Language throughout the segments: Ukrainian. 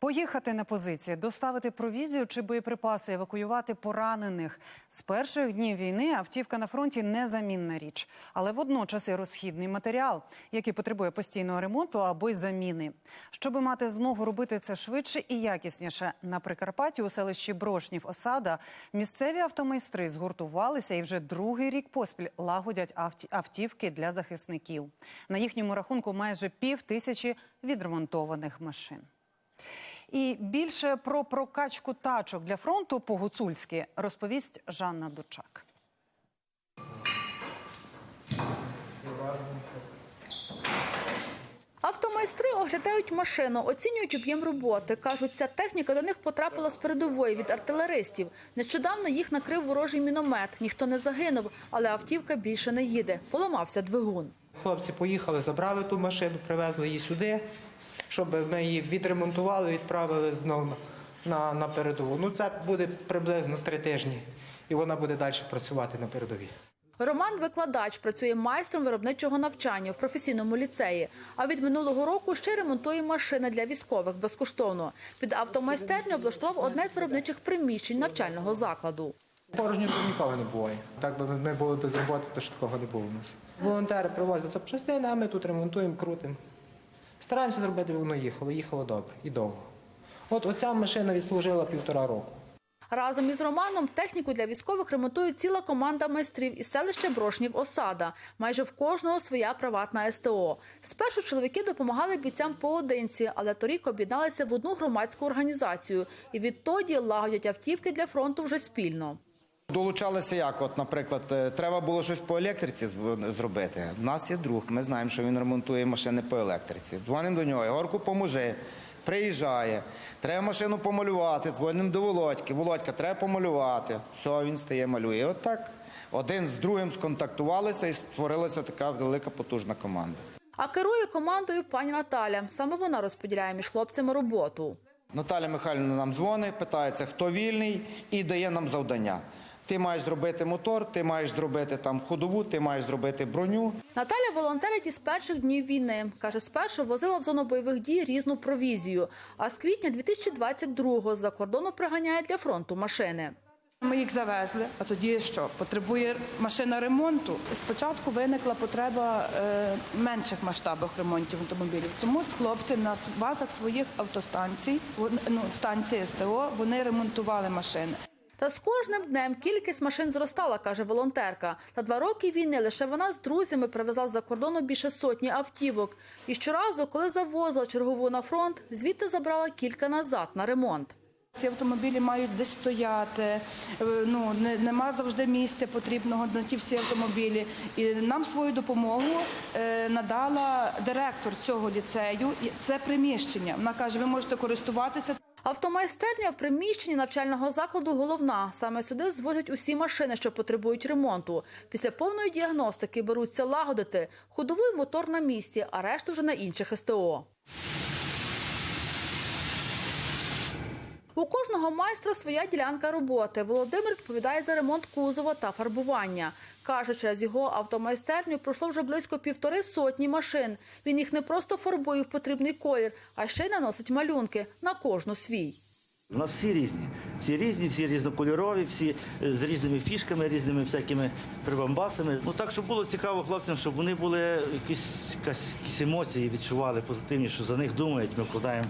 Поїхати на позиції, доставити провізію чи боєприпаси, евакуювати поранених. З перших днів війни автівка на фронті незамінна річ, але водночас і розхідний матеріал, який потребує постійного ремонту або й заміни. Щоби мати змогу робити це швидше і якісніше на Прикарпатті у селищі Брошнів Осада місцеві автомайстри згуртувалися і вже другий рік поспіль лагодять автівки для захисників. На їхньому рахунку майже пів тисячі відремонтованих машин. І більше про прокачку тачок для фронту по-гуцульськи розповість Жанна Дучак. Автомайстри оглядають машину, оцінюють об'єм роботи. Кажуть, ця техніка до них потрапила з передової від артилеристів. Нещодавно їх накрив ворожий міномет. Ніхто не загинув, але автівка більше не їде. Поламався двигун. Хлопці поїхали, забрали ту машину, привезли її сюди, щоб ми її відремонтували, відправили знову на, на передову. Ну це буде приблизно три тижні, і вона буде далі працювати на передовій. Роман викладач, працює майстром виробничого навчання в професійному ліцеї. А від минулого року ще ремонтує машини для військових безкоштовно. Під автомайстерню облаштував одне з виробничих приміщень навчального закладу. Порожньо тут нікого не буває. Так би ми були без роботи, то ж такого не було у нас. Волонтери привозять запчастини, а ми тут ремонтуємо, крутимо. Стараємося зробити, воно їхало. Їхало добре і довго. От оця машина відслужила півтора року. Разом із Романом техніку для військових ремонтує ціла команда майстрів із селища Брошнів Осада. Майже в кожного своя приватна СТО. Спершу чоловіки допомагали бійцям поодинці, але торік об'єдналися в одну громадську організацію і відтоді лагодять автівки для фронту вже спільно. Долучалися як? От, наприклад, е, треба було щось по електриці зробити. У нас є друг, ми знаємо, що він ремонтує машини по електриці. Дзвонимо до нього, Ігорку, поможи. Приїжджає, треба машину помалювати, дзвонимо до Володьки. Володька, треба помалювати. Все, він стає, малює. І от так один з другим сконтактувалися і створилася така велика потужна команда. А керує командою пані Наталя. Саме вона розподіляє між хлопцями роботу. Наталя Михайлівна нам дзвонить, питається, хто вільний, і дає нам завдання. Ти маєш зробити мотор, ти маєш зробити там ходову, ти маєш зробити броню. Наталя волонтерить із перших днів війни. Каже, спершу возила в зону бойових дій різну провізію, а з квітня 2022-го з-за кордону приганяє для фронту машини. Ми їх завезли, а тоді що? Потребує машина ремонту. Спочатку виникла потреба е, менших масштабних ремонтів автомобілів. Тому хлопці на базах своїх автостанцій, вон- ну, станції СТО, вони ремонтували машини. Та з кожним днем кількість машин зростала, каже волонтерка. За два роки війни лише вона з друзями привезла з-за кордону більше сотні автівок. І щоразу, коли завозила чергову на фронт, звідти забрала кілька назад на ремонт. Ці автомобілі мають десь стояти, е, ну не, нема завжди місця потрібного на ті всі автомобілі. І нам свою допомогу е, надала директор цього ліцею. Це приміщення. Вона каже, ви можете користуватися. Автомайстерня в приміщенні навчального закладу головна. Саме сюди звозять усі машини, що потребують ремонту. Після повної діагностики беруться лагодити. Ходовий мотор на місці, а решту вже на інших СТО. У кожного майстра своя ділянка роботи. Володимир відповідає за ремонт кузова та фарбування. Каже, через його автомайстерню пройшло вже близько півтори сотні машин. Він їх не просто фарбує в потрібний колір, а ще й наносить малюнки на кожну свій. У нас всі різні. Всі різні, всі різнокольорові, всі е, з різними фішками, різними всякими прибамбасами. Ну так, щоб було цікаво хлопцям, щоб вони були якісь, якась, якісь емоції відчували позитивні, що за них думають, ми вкладаємо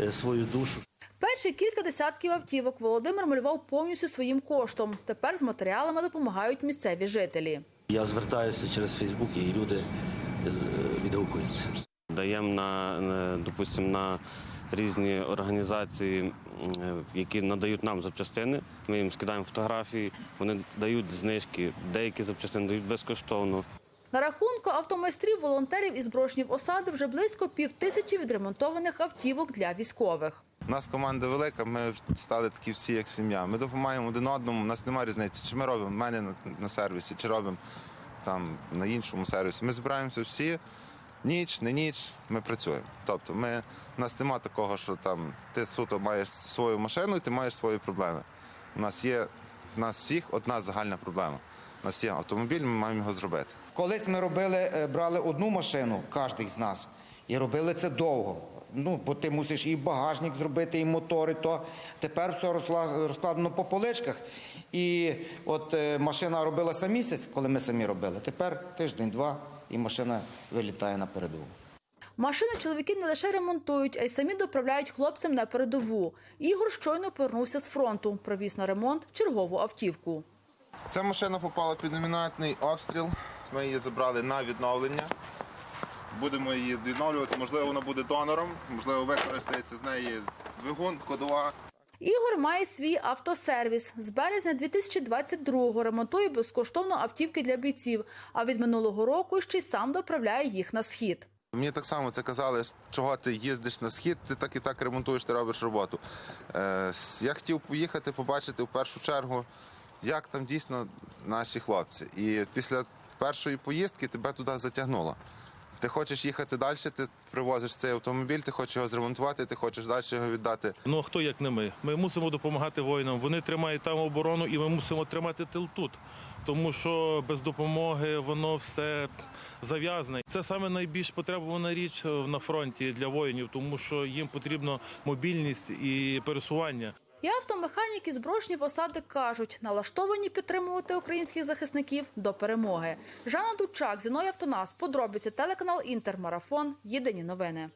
е, свою душу. Перші кілька десятків автівок Володимир малював повністю своїм коштом. Тепер з матеріалами допомагають місцеві жителі. Я звертаюся через Фейсбук і люди е, відгукуються. Даємо на, на допустим, на різні організації, які надають нам запчастини. Ми їм скидаємо фотографії, вони дають знижки, деякі запчастини дають безкоштовно. На рахунку автомайстрів волонтерів із брошнів осади вже близько півтисячі відремонтованих автівок для військових. У нас команда велика, ми стали такі всі, як сім'я. Ми допомагаємо один одному, у нас немає різниці, чи ми робимо в мене на, на сервісі, чи робимо там на іншому сервісі. Ми збираємося всі, ніч, не ніч, ми працюємо. Тобто ми, у нас немає такого, що там ти суто маєш свою машину і ти маєш свої проблеми. У нас є, у нас всіх одна загальна проблема. У нас є автомобіль, ми маємо його зробити. Колись ми робили, е, брали одну машину, кожен з нас, і робили це довго. Ну, бо ти мусиш і багажник зробити, і мотори, то тепер все розкладено по поличках. І от е, машина робилася місяць, коли ми самі робили. Тепер тиждень-два, і машина вилітає на передову. Машини чоловіки не лише ремонтують, а й самі доправляють хлопцям на передову. Ігор щойно повернувся з фронту, привіз на ремонт чергову автівку. Ця машина попала під номінатний обстріл. Ми її забрали на відновлення. Будемо її відновлювати. Можливо, вона буде донором, можливо, використається з неї двигун, ходова. Ігор має свій автосервіс. З березня 2022-го ремонтує безкоштовно автівки для бійців, а від минулого року ще й сам доправляє їх на схід. Мені так само це казали, чого ти їздиш на схід, ти так і так ремонтуєш, ти робиш роботу. Е, я хотів поїхати, побачити в першу чергу, як там дійсно наші хлопці. І після першої поїздки тебе туди затягнуло. Ти хочеш їхати далі, ти привозиш цей автомобіль, ти хочеш його зремонтувати, ти хочеш далі його віддати. Ну а хто як не ми? Ми мусимо допомагати воїнам. Вони тримають там оборону, і ми мусимо тримати тил тут. Тому що без допомоги воно все зав'язане. Це саме найбільш потребувана річ е, на фронті для воїнів, тому що їм потрібна мобільність і пересування. І автомеханіки з брошнів осади кажуть, налаштовані підтримувати українських захисників до перемоги. Жанна Дучак, Зіною Автонас, подробиці телеканал Інтермарафон. Єдині новини.